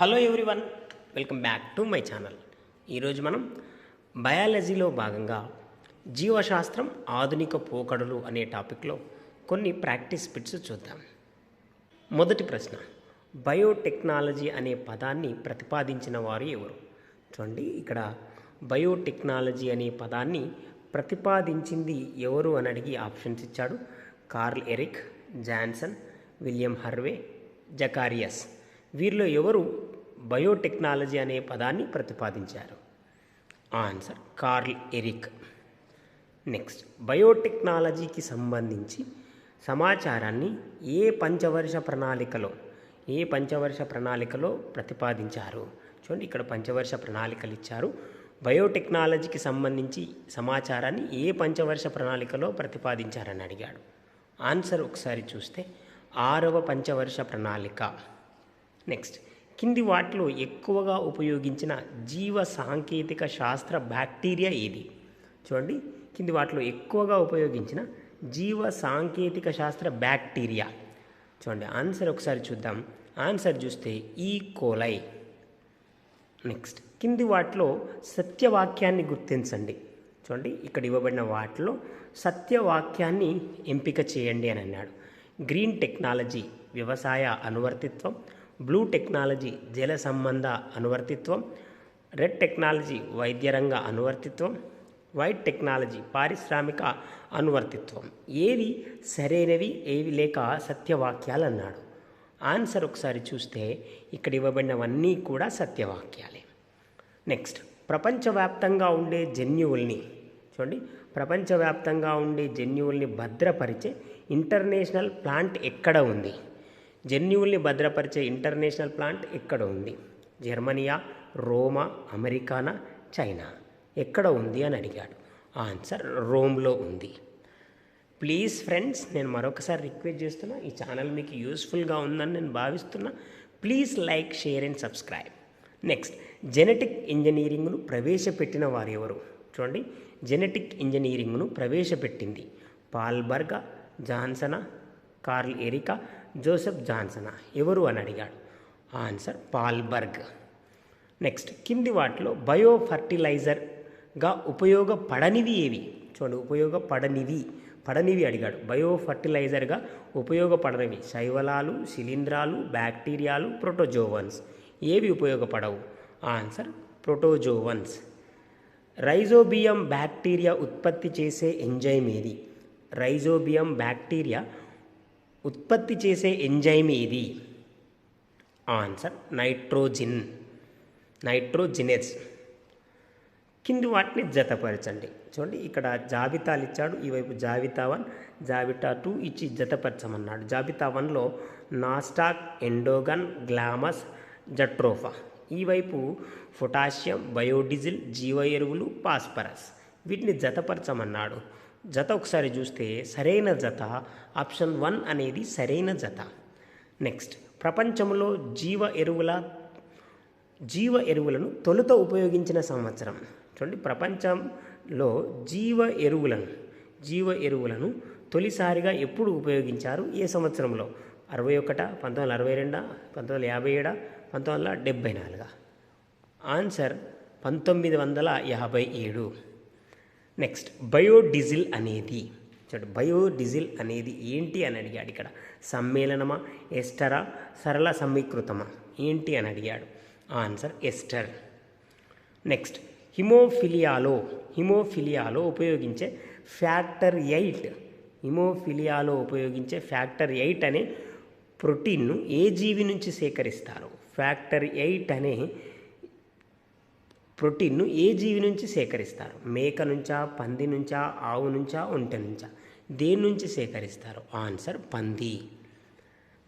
Hello everyone welcome back to my channel. ఈరోజు మనం బయాలజీలో భాగంగా జీవశాస్త్రం ఆధునిక పోకడలు అనే టాపిక్లో కొన్ని ప్రాక్టీస్ బిట్స్ చూద్దాం. మొదటి ప్రశ్న బయోటెక్నాలజీ అనే పదాన్ని ప్రతిపాదించిన వారు ఎవరు? చూడండి ఇక్కడ బయోటెక్నాలజీ అనే పదాన్ని ప్రతిపాదించింది ఎవరు అని అడిగి ఆప్షన్స్ ఇచ్చాడు. Carl Eric Johnson William Harvey Zacharias. వీరిలో ఎవరు బయోటెక్నాలజీ అనే పదాన్ని ప్రతిపాదించారు. Answer Carl Eric. నెక్స్ట్ బయోటెక్నాలజీకి సంబంధించి సమాచారాన్ని ఏ పంచవర్ష ప్రణాళికలో ఏ పంచవర్ష ప్రణాళికలో ప్రతిపాదించారు? చూడండి ఇక్కడ పంచవర్ష ప్రణాళికలు ఇచ్చారు. బయోటెక్నాలజీకి సంబంధించి సమాచారాన్ని ఏ పంచవర్ష ప్రణాళికలో ప్రతిపాదించారని అడిగాడు. ఆన్సర్ ఒకసారి చూస్తే ఆరవ పంచవర్ష ప్రణాళిక. నెక్స్ట్ కింది వాటిలో ఎక్కువగా ఉపయోగించిన జీవ సాంకేతిక శాస్త్ర బ్యాక్టీరియా ఏది? చూడండి. కింది వాటిలో ఎక్కువగా ఉపయోగించిన జీవ సాంకేతిక శాస్త్ర బ్యాక్టీరియా. చూడండి. ఆన్సర్ ఒకసారి చూద్దాం. ఆన్సర్ చూస్తే ఈ కోలై నెక్స్ట్ కింది వాటిలో సత్యవాక్యాన్ని గుర్తించండి. చూడండి. ఇక్కడ ఇవ్వబడిన వాటిలో సత్యవాక్యాన్ని ఎంపిక చేయండి అని అన్నాడు. గ్రీన్ టెక్నాలజీ వ్యవసాయ అనువర్తిత్వం బ్లూ టెక్నాలజీ జల సంబంధ అనువర్తిత్వం రెడ్ టెక్నాలజీ వైద్యరంగ అనువర్తిత్వం వైట్ టెక్నాలజీ పారిశ్రామిక అనువర్తిత్వం. ఏవి సరైనవి ఏవి లేక సత్యవాక్యాలు అన్నాడు ఆన్సర్ ఒకసారి చూస్తే ఇక్కడ ఇవ్వబడినవన్నీ కూడా సత్యవాక్యాలే. నెక్స్ట్ ప్రపంచవ్యాప్తంగా ఉండే జన్యువుల్ని చూడండి ప్రపంచవ్యాప్తంగా ఉండే జన్యువుల్ని భద్రపరిచే ఇంటర్నేషనల్ ప్లాంట్ ఎక్కడ ఉంది? జన్యువుల్ని భద్రపరిచే ఇంటర్నేషనల్ ప్లాంట్ ఎక్కడ ఉంది? జర్మనియా? రోమా? అమెరికానా? చైనా? ఎక్కడ ఉంది అని అడిగాడు. ఆన్సర్ రోమ్లో ఉంది. ప్లీజ్ ఫ్రెండ్స్ నేను మరొకసారి రిక్వెస్ట్ చేస్తున్నా ఈ ఛానల్ మీకు యూస్ఫుల్గా ఉందని నేను భావిస్తున్నా. Please like share and subscribe. Next genetic ఇంజనీరింగ్ను ప్రవేశపెట్టిన వారు ఎవరు? చూడండి. జెనెటిక్ ఇంజనీరింగ్ను ప్రవేశపెట్టింది పాల్బర్గా జాన్సనా కార్ల్ ఎరికా జోసెఫ్ జాన్సనా. ఎవరు అని అడిగాడు. ఆన్సర్ పాల్బర్గ్. నెక్స్ట్ కింది వాటిలో బయో ఫర్టిలైజర్గా ఉపయోగపడనివి ఏవి? చూడండి ఉపయోగపడనివి. పడనివి అడిగాడు. బయో ఫర్టిలైజర్గా ఉపయోగపడనివి. శైవలాలు శిలీంధ్రాలు బ్యాక్టీరియాలు ప్రోటోజోవన్స్. ఏవి ఉపయోగపడవు? Answer protozoans. రైజోబియం బ్యాక్టీరియా ఉత్పత్తి చేసే ఎంజైమ్ ఏది? రైజోబియం బ్యాక్టీరియా ఉత్పత్తి చేసే ఎంజైమ్ ఏది? ఆన్సర్ నైట్రోజిన్. నైట్రోజినెస్ కింది వాటిని జతపరచండి. చూడండి ఇక్కడ జాబితాలు ఇచ్చాడు ఈవైపు జాబితా వన్ జాబితా టూ ఇచ్చి జతపరచమన్నాడు. జాబితా వన్లో నాస్టాక్ ఎండోగన్ గ్లామస్ జట్రోఫా. ఈ వైపు పొటాషియం బయోడీజిల్ జీవ ఎరువులు పాస్పరస్ వీటిని జతపరచమన్నాడు. జత ఒకసారి చూస్తే సరైన జత ఆప్షన్ వన్ అనేది సరైన జత. నెక్స్ట్ ప్రపంచంలో జీవ ఎరువుల జీవ ఎరువులను తొలుత ఉపయోగించిన సంవత్సరం. చూడండి ప్రపంచంలో జీవ ఎరువులను జీవ ఎరువులను తొలిసారిగా ఎప్పుడు ఉపయోగించారు? ఏ సంవత్సరంలో? అరవై ఒకట పంతొమ్మిది వందల అరవై రెండా పంతొమ్మిది వందల యాభై ఏడా పంతొమ్మిది వందల డెబ్బై నాలుగా. ఆన్సర్ పంతొమ్మిది వందల యాభై ఏడు. నెక్స్ట్ బయోడీజిల్ అనేది. చూడండి బయోడీజిల్ అనేది ఏంటి అని అడిగాడు ఇక్కడ. సమ్మేళనమా? ఎస్టరా సరళ సమీకృతమా? ఏంటి అని అడిగాడు. Answer ester. నెక్స్ట్ హిమోఫిలియాలో హిమోఫిలియాలో ఉపయోగించే ఫ్యాక్టర్ ఎయిట్ హిమోఫిలియాలో ఉపయోగించే ఫ్యాక్టర్ ఎయిట్ అనే ప్రోటీన్ను ఏ జీవి నుంచి సేకరిస్తారు? ఫ్యాక్టర్ ఎయిట్ అనే ప్రోటీన్ను ఏ జీవి నుంచి సేకరిస్తారు? మేక నుంచా పంది నుంచా ఆవు నుంచా ఒంటె నుంచా? దేని నుంచి సేకరిస్తారు? ఆన్సర్ పంది.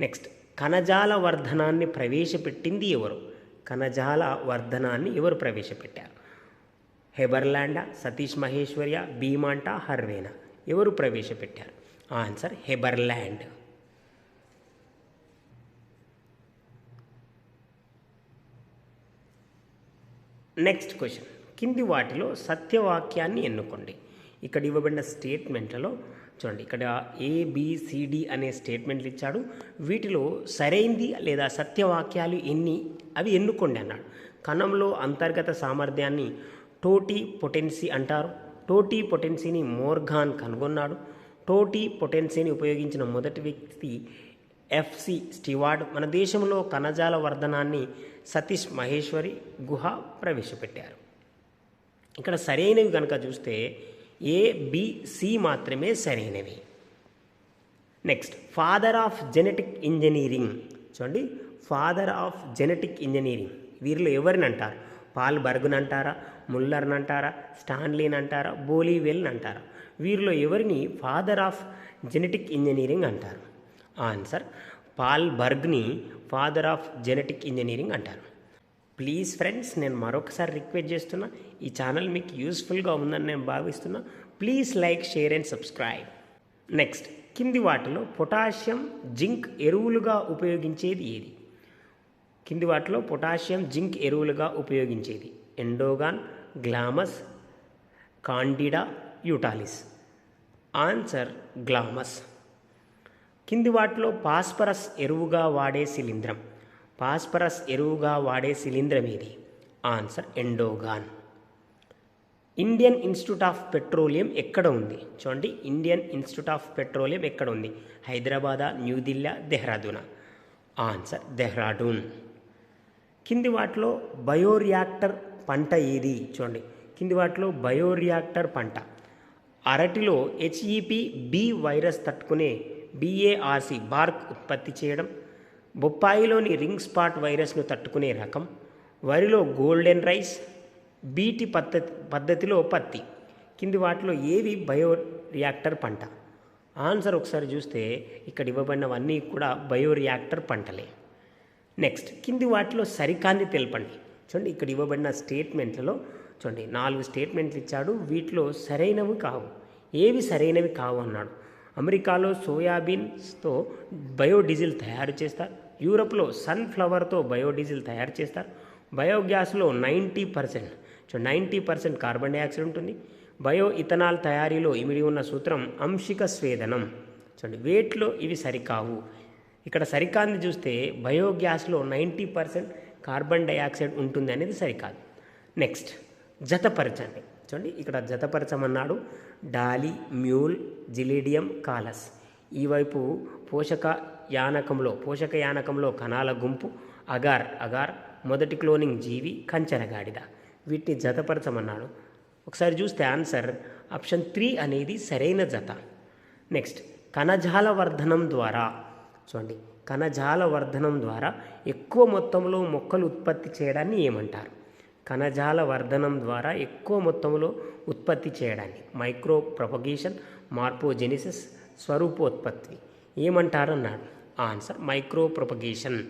నెక్స్ట్ కణజాల వర్ధనాన్ని ప్రవేశపెట్టింది ఎవరు? కణజాల వర్ధనాన్ని ఎవరు ప్రవేశపెట్టారు? హెబర్లాండా సతీష్ మహేశ్వర్య భీమాంటా హర్వేనా? ఎవరు ప్రవేశపెట్టారు? ఆన్సర్ హెబర్లాండ్. నెక్స్ట్ క్వశ్చన్ కింది వాటిలో సత్యవాక్యాన్ని ఎన్నుకోండి. ఇక్కడ ఇవ్వబడిన స్టేట్మెంట్లలో చూడండి. ఇక్కడ ఏబిసిడి అనే స్టేట్మెంట్లు ఇచ్చాడు. వీటిలో సరైంది లేదా సత్యవాక్యాలు ఎన్ని? అవి ఎన్నుకోండి అన్నాడు. కణంలో అంతర్గత సామర్థ్యాన్ని టోటీ పొటెన్సీ అంటారు. టోటీ పొటెన్సీని మోర్గాన్ కనుగొన్నాడు. టోటీ పొటెన్సీని ఉపయోగించిన మొదటి వ్యక్తి ఎఫ్సి స్టివార్డ్. మన దేశంలో కణజాల వర్ధనాన్ని సతీష్ మహేశ్వరి గుహ ప్రవేశపెట్టారు. ఇక్కడ సరైనవి కనుక చూస్తే ఏ బి సి మాత్రమే సరైనవి. Next father of genetic engineering చూడండి ఫాదర్ ఆఫ్ జెనెటిక్ ఇంజనీరింగ్ వీరిలో ఎవరిని అంటారు? పాల్ బర్గ్ని అంటారా? ముల్లర్ని అంటారా? స్టాన్లీని అంటారా? బోలీవెల్ని అంటారా? వీరిలో ఎవరిని ఫాదర్ ఆఫ్ జెనెటిక్ ఇంజనీరింగ్ అంటారు? ఆన్సర్ పాల్ బర్గ్ని ఫాదర్ ఆఫ్ జెనెటిక్ ఇంజనీరింగ్ అంటారు. ప్లీజ్ ఫ్రెండ్స్ నేను మరొకసారి రిక్వెస్ట్ చేస్తున్నా ఈ ఛానల్ మీకు యూస్ఫుల్గా ఉందని నేను భావిస్తున్నా. Please like share and subscribe. Next కింది వాటిలో పొటాషియం జింక్ ఎరువులుగా ఉపయోగించేది ఏది? కింది వాటిలో పొటాషియం జింక్ ఎరువులుగా ఉపయోగించేది ఎండోగాన్ గ్లామస్ కాండిడా యూటాలిస్. ఆన్సర్ గ్లామస్. కింది వాటిలో పాస్పరస్ ఎరువుగా వాడే శిలీంద్రం. పాస్పరస్ ఎరువుగా వాడే శిలీంధ్రం ఏది? Answer Endogone. Indian Institute of Petroleum ఎక్కడ ఉంది? చూడండి ఇండియన్ ఇన్స్టిట్యూట్ ఆఫ్ పెట్రోలియం ఎక్కడ ఉంది? హైదరాబాదా న్యూఢిల్లీ దెహ్రాదూనా? ఆన్సర్ దెహ్రాడూన్. కింది వాటిలో బయోరియాక్టర్ పంట ఏది? చూడండి కింది వాటిలో బయోరియాక్టర్ పంట. అరటిలో హెచ్ఈపి బి వైరస్ తట్టుకునే బిఏఆర్సి బార్క్ ఉత్పత్తి చేయడం బొప్పాయిలోని రింగ్ స్పాట్ వైరస్ను తట్టుకునే రకం వరిలో గోల్డెన్ రైస్ బీటి పద్ధతి పద్ధతిలో పత్తి. కింది వాటిలో ఏవి బయో రియాక్టర్ పంట? ఆన్సర్ ఒకసారి చూస్తే ఇక్కడ ఇవ్వబడినవన్నీ కూడా బయో రియాక్టర్ పంటలే. నెక్స్ట్ కింది వాటిలో సరికాంది తెలపండి. చూడండి ఇక్కడ ఇవ్వబడిన స్టేట్మెంట్లలో చూడండి నాలుగు స్టేట్మెంట్లు ఇచ్చాడు వీటిలో సరైనవి కావు. ఏవి సరైనవి కావు అన్నాడు. అమెరికాలో సోయాబీన్స్తో బయోడీజిల్ తయారు చేస్తారు. యూరప్లో సన్ఫ్లవర్తో బయోడీజిల్ తయారు చేస్తారు. బయోగ్యాస్లో నైంటీ పర్సెంట్ చూడండి నైంటీ పర్సెంట్ కార్బన్ డైఆక్సైడ్ ఉంటుంది. బయో ఇథనాల్ తయారీలో ఇమిడి ఉన్న సూత్రం అంశిక స్వేదనం. చూడండి వేట్లో ఇవి సరికావు. ఇక్కడ సరికాంది చూస్తే బయోగ్యాస్లో నైంటీ పర్సెంట్ కార్బన్ డైఆక్సైడ్ ఉంటుంది అనేది సరికాదు. నెక్స్ట్ జతపరచండి చూడండి ఇక్కడ జతపరచమన్నాడు డాలి మ్యూల్ జిలీడియం కాలస్. ఈ వైపు పోషక యానకంలో పోషక యానకంలో కణాల గుంపు అగార్ అగార్ మొదటి క్లోనింగ్ జీవి కంచనగాడిద వీటిని జతపరచమన్నాడు. ఒకసారి చూస్తే ఆన్సర్ ఆప్షన్ త్రీ అనేది సరైన జత. నెక్స్ట్ కణజాల వర్ధనం ద్వారా. చూడండి కణజాల వర్ధనం ద్వారా ఎక్కువ మొత్తంలో మొక్కలు ఉత్పత్తి చేయడాన్ని ఏమంటారు? కణజాల వర్ధనం ద్వారా ఎక్కువ మొత్తంలో ఉత్పత్తి చేయడాన్ని మైక్రో ప్రొపగేషన్ మార్పోజెనిసిస్ స్వరూపోత్పత్తి. ఏమంటారన్నాడు? ఆన్సర్ మైక్రో ప్రొపగేషన్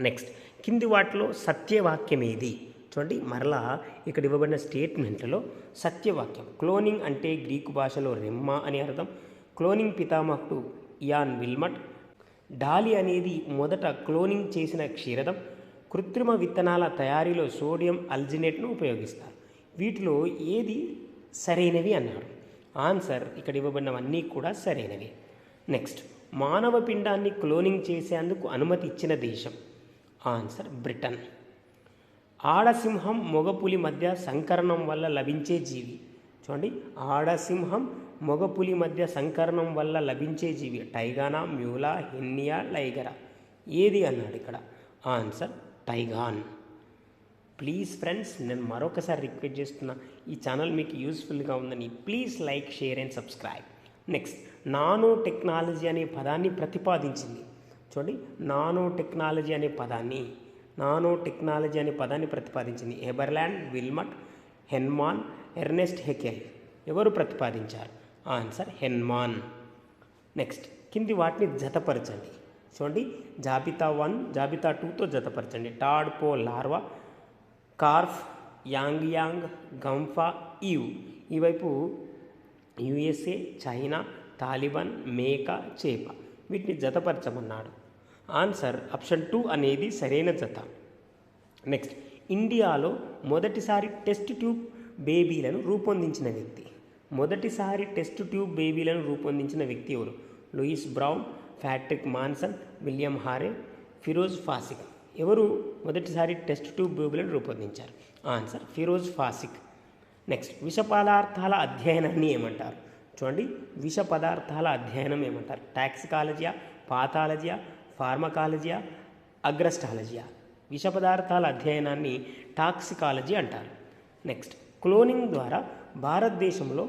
నెక్స్ట్ కింది వాటిలో సత్యవాక్యం ఏది చూడండి మరలా ఇక్కడ ఇవ్వబడిన స్టేట్మెంట్లలో సత్యవాక్యం. క్లోనింగ్ అంటే గ్రీకు భాషలో రెమ్మ అని అర్థం. క్లోనింగ్ పితామహుడు ఇయాన్ విల్మట్. డాలి అనేది మొదట క్లోనింగ్ చేసిన క్షీరదం. కృత్రిమ విత్తనాల తయారీలో సోడియం అల్జినేట్ను ఉపయోగిస్తారు. వీటిలో ఏది సరైనవి అన్నాడు ఆన్సర్ ఇక్కడ ఇవ్వబడినవన్నీ కూడా సరైనవి. నెక్స్ట్ మానవ పిండాన్ని క్లోనింగ్ చేసేందుకు అనుమతి ఇచ్చిన దేశం? Answer Britain. ఆడసింహం మొగపులి మధ్య సంకరణం వల్ల లభించే జీవి. చూడండి ఆడసింహం మొగపులి మధ్య సంకరణం వల్ల లభించే జీవి. టైగానా మ్యూలా హెన్నియా లైగరా. ఏది అన్నాడు ఇక్కడ? ఆన్సర్ టైగాన్ ప్లీజ్ ఫ్రెండ్స్ నేను మరొకసారి రిక్వెస్ట్ చేస్తున్నా ఈ ఛానల్ మీకు యూస్ఫుల్గా ఉందని please like share and subscribe next nano technology అనే పదాన్ని ప్రతిపాదించింది. చూడండి నానో టెక్నాలజీ అనే పదాన్ని నానో టెక్నాలజీ అనే పదాన్ని ప్రతిపాదించింది. ఎబర్లాండ్ విల్మట్ హెన్మాన్ ఎర్నెస్ట్ హెకెల్ ఎవరు ప్రతిపాదించారు? ఆన్సర్ హెన్మాన్ నెక్స్ట్ కింది వాటిని జతపరచండి. చూడండి. జాబితా వన్ జాబితా టూతో జతపరచండి. టాడ్ పో లార్వా కార్ఫ్ యాంగ్ యాంగ్ గంఫా ఈవ్. ఈ వైపు యుఎస్ఏ చైనా తాలిబాన్ మేక చేప. వీటిని జతపరచమన్నాడు. ఆన్సర్ ఆప్షన్ టూ అనేది సరైన జత. నెక్స్ట్ ఇండియాలో మొదటిసారి టెస్ట్ ట్యూబ్ బేబీలను రూపొందించిన వ్యక్తి. మొదటిసారి టెస్ట్ ట్యూబ్ బేబీలను రూపొందించిన వ్యక్తి ఎవరు? Louise Brown Patrick Manson William Harvey Firoz ఫాసిక్. ఎవరు మొదటిసారి టెస్ట్ ట్యూబ్ బ్యూబులను రూపొందించారు? ఆన్సర్ ఫిరోజ్ ఫాసిక్. నెక్స్ట్ విష పదార్థాల అధ్యయనాన్ని ఏమంటారు? చూడండి విష పదార్థాల అధ్యయనం ఏమంటారు? టాక్సికాలజియా పాథాలజియా ఫార్మకాలజియా అగ్రస్టాలజియా విష పదార్థాల అధ్యయనాన్ని టాక్సికాలజీ అంటారు. నెక్స్ట్ క్లోనింగ్ ద్వారా భారతదేశంలో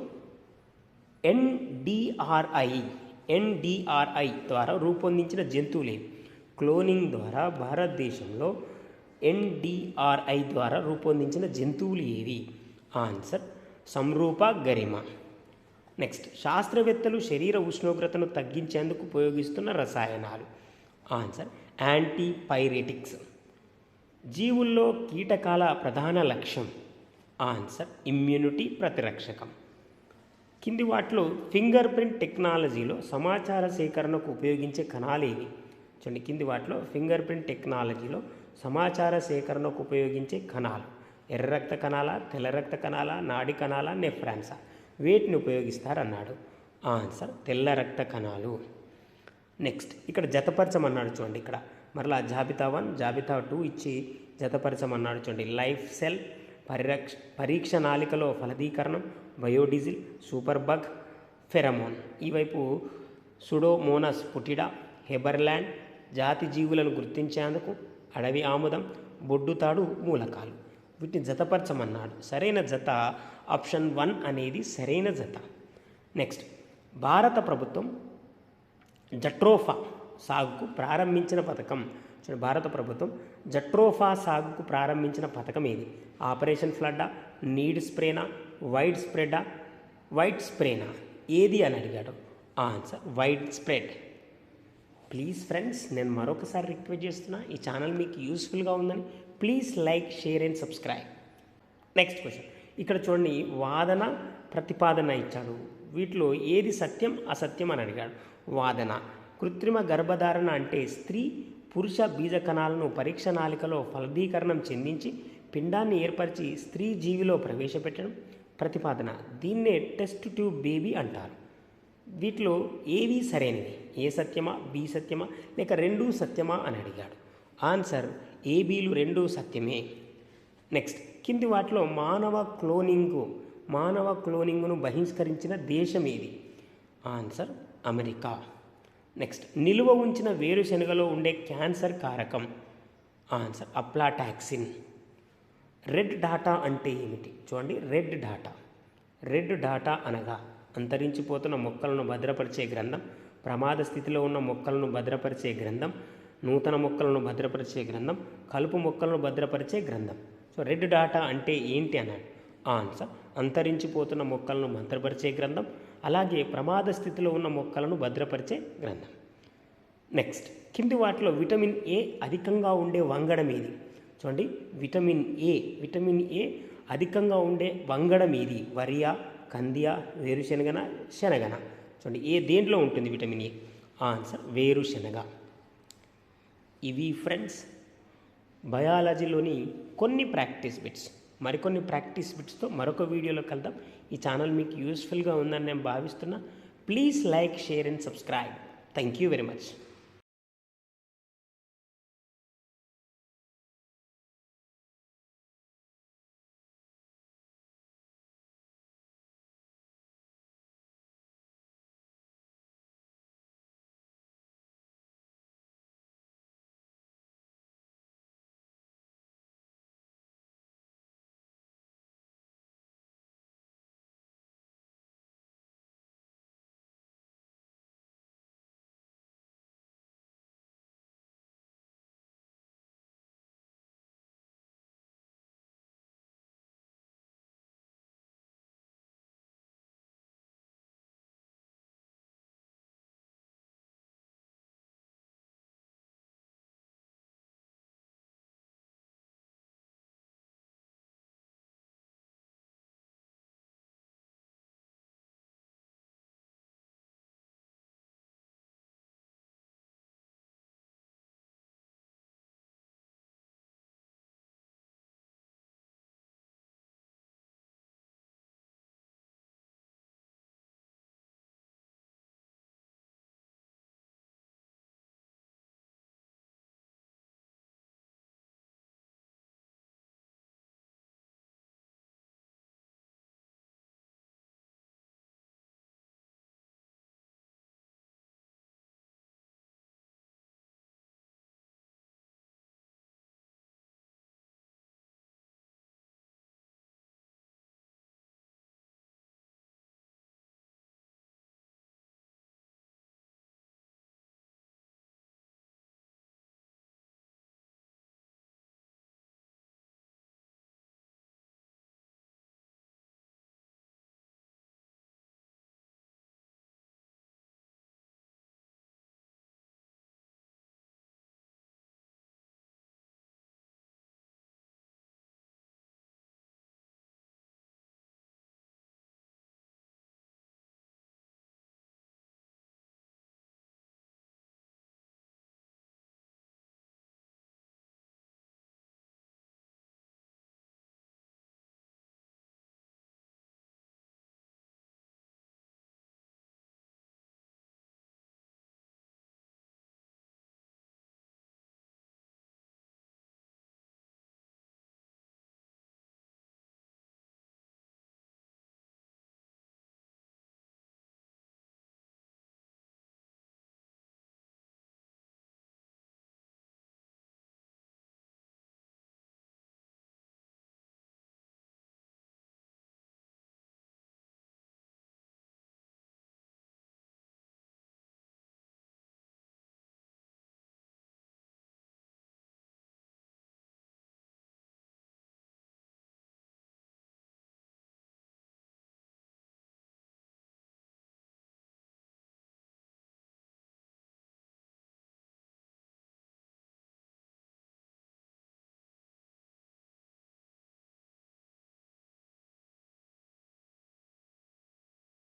ఎన్డిఆర్ఐ ఎన్డిఆర్ఐ ద్వారా రూపొందించిన జంతువులేవి క్లోనింగ్ ద్వారా భారతదేశంలో ఎన్డిఆర్ఐ ద్వారా రూపొందించిన జంతువులు ఏవి? ఆన్సర్ సంరూప గరిమ. నెక్స్ట్ శాస్త్రవేత్తలు శరీర ఉష్ణోగ్రతను తగ్గించేందుకు ఉపయోగిస్తున్న రసాయనాలు. Answer antipyretics. జీవుల్లో కీటకాల ప్రధాన లక్ష్యం. ఆన్సర్ ఇమ్యూనిటీ ప్రతిరక్షకం. కింది వాటిలో ఫింగర్ ప్రింట్ టెక్నాలజీలో సమాచార సేకరణకు ఉపయోగించే కణాలు ఏవి? చూడండి కింది వాటిలో ఫింగర్ ప్రింట్ టెక్నాలజీలో సమాచార సేకరణకు ఉపయోగించే కణాలు. ఎర్ర రక్త కణాల తెల్ల రక్త కణాల నాడి కణాల నెఫ్రాన్సా? వీటిని ఉపయోగిస్తారన్నాడు. ఆన్సర్ తెల్ల రక్త కణాలు. నెక్స్ట్ ఇక్కడ జతపరచమన్నాడు చూడండి ఇక్కడ. మరలా జాబితా వన్ జాబితా టూ ఇచ్చి జతపరచమన్నాడు చూడండి. లైఫ్ సెల్ పరిరక్ష పరీక్ష నాలికలో ఫలదీకరణం బయోడీజిల్ సూపర్ బగ్ ఫెరమోన్. ఈ వైపు సుడోమోనస్ పుటిడా హెబర్లాండ్ జాతి జీవులను గుర్తించేందుకు అడవి ఆముదం బొడ్డుతాడు మూలకాలు. వీటిని జతపరచమన్నాడు. సరైన జత ఆప్షన్ వన్ అనేది సరైన జత. నెక్స్ట్ భారత ప్రభుత్వం జట్రోఫా సాగుకు ప్రారంభించిన పథకం. భారత ప్రభుత్వం జట్రోఫా సాగుకు ప్రారంభించిన పథకం ఏది? ఆపరేషన్ ఫ్లడ్డా? నీడ్ స్ప్రేనా? వైడ్ స్ప్రెడా వైట్ స్ప్రేనా? ఏది అని అడిగాడు? Answer wide spread. Please friends నేను మరొకసారి రిక్వెస్ట్ చేస్తున్నా ఈ ఛానల్ మీకు యూస్ఫుల్గా ఉందని please like share and subscribe. Next question. ఇక్కడ చూడండి వాదన ప్రతిపాదన ఇచ్చాడు వీటిలో ఏది సత్యం అసత్యం అని అడిగాడు. వాదన కృత్రిమ గర్భధారణ అంటే స్త్రీ పురుష బీజ కణాలను పరీక్ష నాలికలో ఫలదీకరణం చెందించి పిండాన్ని ఏర్పరిచి స్త్రీ జీవిలో ప్రవేశపెట్టడం ప్రతిపాదన. దీన్నే టెస్ట్ ట్యూబ్ బేబీ అంటారు. వీటిలో ఏవి సరైనవి? ఏ సత్యమా? బి సత్యమా? లేక రెండూ సత్యమా అని అడిగాడు. ఆన్సర్ ఏబీలు రెండూ సత్యమే. నెక్స్ట్ కింది వాటిలో మానవ క్లోనింగు మానవ క్లోనింగ్ను బహిష్కరించిన దేశం ఏది? Answer America. నెక్స్ట్ నిలువ ఉంచిన వేరుశనగలో ఉండే క్యాన్సర్ కారకం. ఆన్సర్ అప్లాటాక్సిన్. రెడ్ డాటా అంటే ఏమిటి? చూడండి రెడ్ డాటా రెడ్ డాటా అనగా అంతరించిపోతున్న మొక్కలను భద్రపరిచే గ్రంథం ప్రమాద స్థితిలో ఉన్న మొక్కలను భద్రపరిచే గ్రంథం నూతన మొక్కలను భద్రపరిచే గ్రంథం కలుపు మొక్కలను భద్రపరిచే గ్రంథం. సో రెడ్ డాటా అంటే ఏంటి అన్నాడు ఆన్సర్ అంతరించిపోతున్న మొక్కలను భద్రపరిచే గ్రంథం అలాగే ప్రమాద స్థితిలో ఉన్న మొక్కలను భద్రపరిచే గ్రంథం. నెక్స్ట్ కింది వాటిలో విటమిన్ ఏ అధికంగా ఉండే వంగడం ఏది? చూడండి విటమిన్ ఏ విటమిన్ ఏ అధికంగా ఉండే వంగడం ఏది? వరియా కందియా వేరుశనగన శనగన. చూడండి ఏ దేంట్లో ఉంటుంది విటమిన్ ఏ ఆన్సర్ వేరుశనగ ఇవి ఫ్రెండ్స్ బయాలజీలోని కొన్ని ప్రాక్టీస్ బిట్స్ మరికొన్ని ప్రాక్టీస్ బిట్స్తో మరొక వీడియోలో కలుద్దాం. ఈ ఛానల్ మీకు యూస్ఫుల్గా ఉందని నేను భావిస్తున్నా. Please like share and subscribe. Thank you very much.